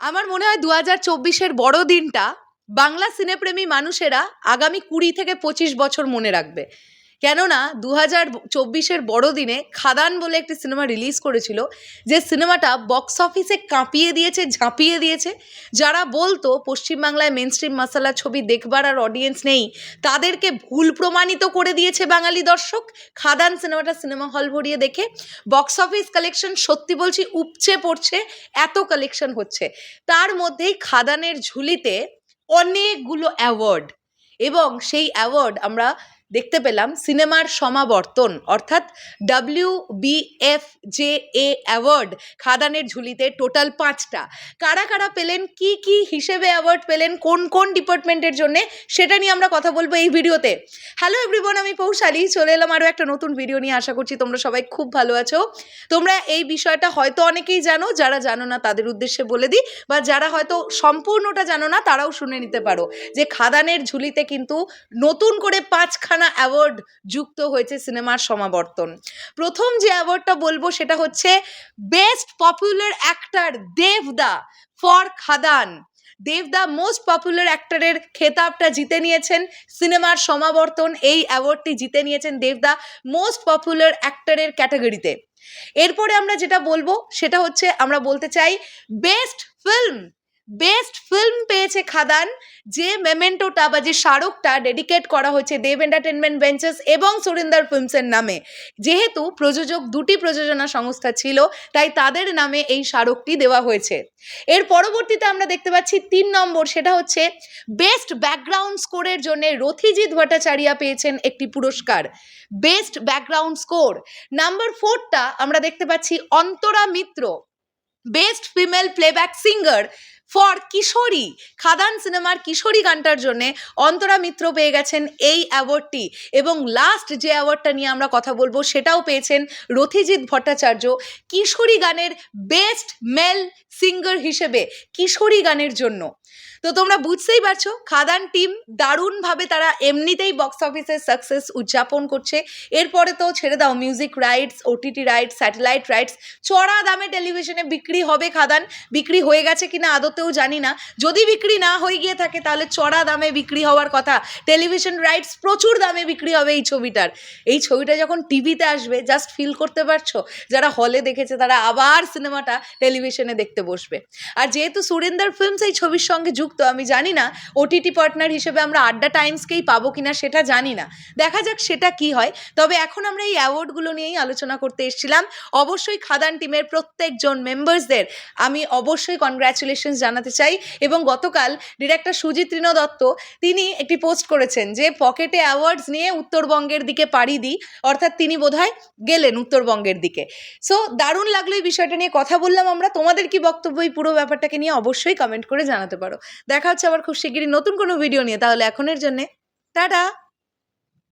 আমার মনে হয় দু হাজার চব্বিশের বড় দিনটা বাংলা সিনেপ্রেমী মানুষেরা আগামী কুড়ি থেকে পঁচিশ বছর মনে রাখবে। কেননা দু হাজার চব্বিশের বড়দিনে খাদান বলে একটি সিনেমা রিলিজ করেছিল, যে সিনেমাটা বক্স অফিসে কাঁপিয়ে দিয়েছে, ঝাঁপিয়ে দিয়েছে। যারা বলতো, পশ্চিমবাংলায় মেন স্ট্রিম মশালা ছবি দেখবার আর অডিয়েন্স নেই, তাদেরকে ভুল প্রমাণিত করে দিয়েছে বাঙালি দর্শক। খাদান সিনেমাটা সিনেমা হল ভরিয়ে দেখে বক্স অফিস কালেকশন সত্যি বলছি উপচে পড়ছে, এত কালেকশন হচ্ছে। তার মধ্যেই খাদানের ঝুলিতে অনেকগুলো অ্যাওয়ার্ড এবং সেই অ্যাওয়ার্ড আমরা দেখতে পেলাম সিনেমার সমাবর্তন, অর্থাৎ W B F J A award খাদানের ঝুলিতে টোটাল পাঁচটা। কারা কারা পেলেন, কি কি হিসেবে অ্যাওয়ার্ড পেলেন, কোন কোন ডিপার্টমেন্টের জন্য, সেটা নিয়ে আমরা কথা বলব এই ভিডিওতে। হ্যালো এভরিবন আমি পৌশালী, চলে এলাম আরও একটা নতুন ভিডিও নিয়ে। আশা করছি তোমরা সবাই খুব ভালো আছো। তোমরা এই বিষয়টা হয়তো অনেকেই জানো, যারা জানো না তাদের উদ্দেশ্যে বলে দিই, বা যারা হয়তো সম্পূর্ণটা জানো না তারাও শুনে নিতে পারো যে খাদানের ঝুলিতে কিন্তু নতুন করে পাঁচখানা অ্যাওয়ার্ড যুক্ত হয়েছে সিনেমার সমাবর্তন। প্রথম যে অ্যাওয়ার্ডটা বলব সেটা হচ্ছে বেস্ট পপুলার অ্যাক্টর দেবদা ফর খাদান। দেব দেবদা মোস্ট পপুলার অ্যাক্টরের খেতাবটা জিতে নিয়েছেন সিনেমার সমাবর্তন এই অ্যাওয়ার্ডটি জিতে নিয়েছেন দেবদা মোস্ট পপুলার অ্যাক্টরের ক্যাটাগরিতে এরপরে আমরা যেটা বলব সেটা হচ্ছে আমরা বলতে চাই বেস্ট ফিল্ম বেস্ট ফিল্ম পেয়েছে খাদান, যে মেমেন্টোটা বা যে স্মারকটা ডেডিকেট করা হয়েছে দেব এন্টারটেনমেন্ট ভেঞ্চার্স এবং সুরিন্দর ফিল্মসের নামে। যেহেতু প্রযোজক দুটি প্রযোজনা সংস্থা ছিল, তাই তাদের নামে এই স্মারকটি দেওয়া হয়েছে। এর পরবর্তীতে আমরা দেখতে পাচ্ছি তিন নম্বর, সেটা হচ্ছে বেস্ট ব্যাকগ্রাউন্ড স্কোরের জন্য রথিজিৎ ভট্টাচার্য পেয়েছেন একটি পুরস্কার। Best background score. নাম্বার ফোরটা আমরা দেখতে পাচ্ছি Antara Mitra. Best female playback singer. For Kishori. খাদান সিনেমার কিশোরী গানটার জন্যে অন্তরা মিত্র পেয়ে গেছেন এই অ্যাওয়ার্ডটি এবং লাস্ট যে অ্যাওয়ার্ডটা নিয়ে আমরা কথা বলব সেটাও পেয়েছেন রথিজিৎ ভট্টাচার্য কিশোরী গানের বেস্ট মেল সিঙ্গার হিসেবে কিশোরী গানের জন্য। তো তোমরা বুঝতেই পারছ, খাদান টিম দারুণভাবে তারা এমনিতেই বক্স অফিসে সাকসেস উদযাপন করছে। এরপরে তো ছেড়ে দাও music rights OTT rights satellite rights চড়া দামে টেলিভিশনে বিক্রি হবে খাদান। বিক্রি হয়ে গেছে কিনা আদতেও জানি না। যদি বিক্রি না হয়ে গিয়ে থাকে, তাহলে চড়া দামে বিক্রি হওয়ার কথা। টেলিভিশন রাইটস প্রচুর দামে বিক্রি হবে এই ছবিটার। এই ছবিটা যখন টিভিতে আসবে জাস্ট ফিল করতে পারছ? যারা হলে দেখেছে, তারা আবার সিনেমাটা টেলিভিশনে দেখতে বসবে। আর যেহেতু সুরেন্দার ফিল্মস এই ছবির সঙ্গে যুক্ত আমি জানি না। ওটিটি পার্টনার হিসেবে আমরা আড্ডা টাইমসকেই পাবো কিনা সেটা জানি না। দেখা যাক সেটা কি হয়। তবে এখন আমরা এই অ্যাওয়ার্ডগুলো নিয়েই আলোচনা করতে এসেছিলাম। অবশ্যই খাদান টিমের প্রত্যেকজন মেম্বার্সদের আমি অবশ্যই কনগ্রাচুলেশনস জানাতে চাই এবং গতকাল ডিরেক্টর সুজিত তৃণ দত্ত, তিনি একটি পোস্ট করেছেন যে পকেটে অ্যাওয়ার্ডস নিয়ে উত্তরবঙ্গের দিকে পাড়ি দিই। অর্থাৎ তিনি বোধহয় গেলেন উত্তরবঙ্গের দিকে। সো দারুণ লাগল এই বিষয়টা নিয়ে কথা বললাম আমরা। তোমাদের কি বক্তব্য এই পুরো ব্যাপারটাকে নিয়ে অবশ্যই কমেন্ট করে জানাতে পারো। দেখা হচ্ছে আবার খুব শিগগিরই নতুন কোনো ভিডিও নিয়ে। তাহলে এখনের জন্যে টাটা!